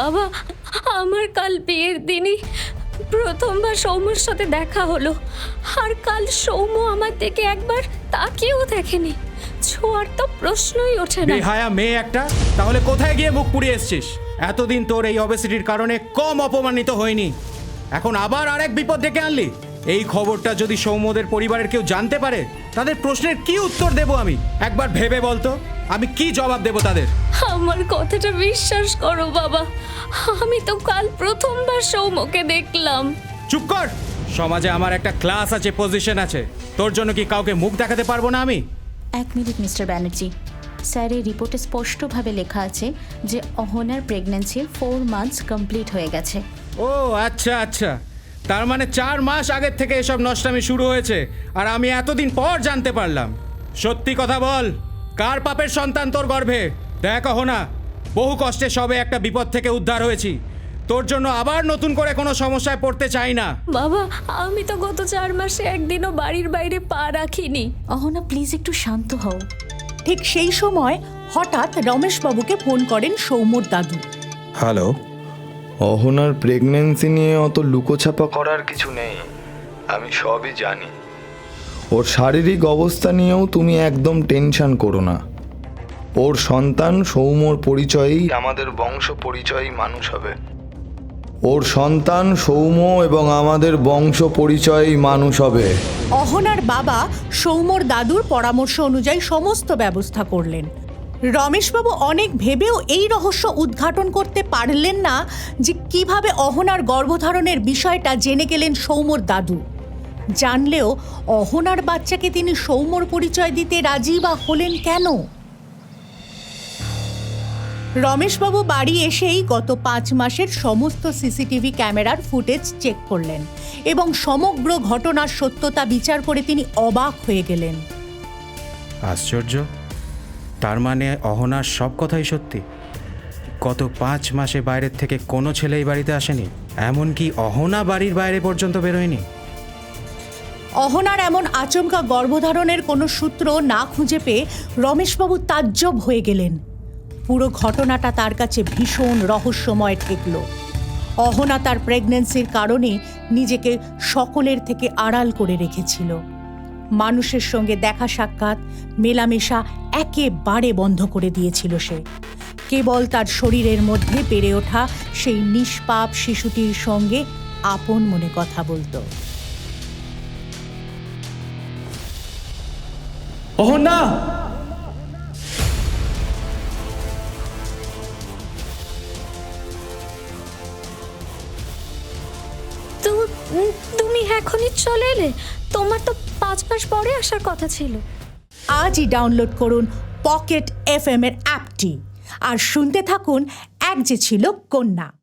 বাবা, আমার কাল বিয়ের দিনই প্রথমবার সৌম্যর সাথে দেখা হলো। আর কাল সৌম্য আমার দিকে একবার তাকিয়েও দেখেনি। ছোঁয়ার তো প্রশ্নই ওঠে না। বেহায়া মেয়ে একটা, তাহলে কোথায় গিয়ে মুখ পুড়িয়ে এসছিস? এতদিন তোর এই অবেসিটির কারণে কম অপমানিত হয়নি এখন আবার আরেক বিপদ ডেকে আনলি। এই খবরটা যদি সৌম্যদের পরিবারের কেউ জানতে পারে, তাদের প্রশ্নের কি উত্তর দেব আমি? একবার ভেবে বলতো আমি কি জবাব দেব তাদের? আমার কথাটা বিশ্বাস করো বাবা। আমি তো কাল প্রথমবার সৌম্যকে দেখলাম। চুপ কর! সমাজে আমার একটা ক্লাস আছে পজিশন আছে। তোর জন্য কি কাউকে মুখ দেখাতে পারব না আমি? এক মিনিট মিস্টার ব্যানার্জি। স্যার এই রিপোর্টে স্পষ্টভাবে লেখা আছে যে অহনার প্রেগন্যান্সির ফোর মান্থস কমপ্লিট হয়ে গেছে। ও আচ্ছা আচ্ছা। তার মানে চার মাস আগের থেকে এসব নষ্টামি শুরু হয়েছে আর আমি এতদিন পর জানতে পারলাম। সত্যি কথা বল কার পাপের সন্তান তোর গর্ভে? দেখ না বহু কষ্টে সবে একটা বিপদ থেকে উদ্ধার হয়েছি। তোর জন্য আবার নতুন করে কোনো সমস্যায় পড়তে চাই না। বাবা আমি তো গত চার মাসে একদিনও বাড়ির বাইরে পা রাখিনি। অহনা প্লিজ একটু শান্ত হও। ঠিক সেই সময় হঠাৎ রমেশবাবুকে ফোন করেন সৌম্যর দাদু। হ্যালো অহনার প্রেগনেন্সি নিয়ে অত লুকোছাপা করার কিছু নেই আমি সবই জানি। ওর শারীরিক অবস্থা নিয়েও তুমি একদম টেনশন করো না। ওর সন্তান সৌম্যর পরিচয়েই আমাদের বংশ পরিচয়ই মানুষ হবে। ওর সন্তান সৌম্য এবং আমাদের বংশ পরিচয়ই মানুষ হবে। অহনার বাবা সৌম্যর দাদুর পরামর্শ অনুযায়ী সমস্ত ব্যবস্থা করলেন। রমেশবাবু অনেক ভেবেও এই রহস্য উদ্ঘাটন করতে পারলেন না যে কীভাবে অহনার গর্ভধারণের বিষয়টা জেনে গেলেন সৌম্যর দাদু। জানলেও অহনার বাচ্চাকে তিনি সৌম্যর পরিচয় দিতে রাজি বা হলেন কেন? রমেশবাবু বাড়ি এসেই গত পাঁচ মাসের সমস্ত সিসিটিভি ক্যামেরার ফুটেজ চেক করলেন এবং সমগ্র ঘটনার সত্যতা বিচার করে তিনি অবাক হয়ে গেলেন। আশ্চর্য? তার মানে অহনার সব কথাই সত্যি? গত পাঁচ মাসে বাইরের থেকে কোনো ছেলে এই বাড়িতে আসেনি? এমনকি অহনা বাড়ির বাইরে পর্যন্ত বেরোয়নি? অহনার এমন আচমকা গর্ভধারণের কোনো সূত্র না খুঁজে পেয়ে রমেশবাবু তাজ্জব হয়ে গেলেন। পুরো ঘটনাটা তার কাছে ভীষণ রহস্যময় ঠেকল। অহনা তার প্রেগন্যান্সির কারণে নিজেকে সকলের থেকে আড়াল করে রেখেছিল। মানুষের সঙ্গে দেখা সাক্ষাৎ, মেলামেশা একেবারে বন্ধ করে দিয়েছিল সে। কেবল তার শরীরের মধ্যে পেরে ওঠা সেই নিষ্পাপ শিশুটির সঙ্গে আপন মনে কথা বলতো। অহনা! তুমি এখনই চলে এলে? তোমার তো পাঁচ মাস পরে আসার কথা ছিল। আজই ডাউনলোড করুন পকেট এফ এম এর অ্যাপটি। আর শুনতে থাকুন এক যে ছিল কন্যা।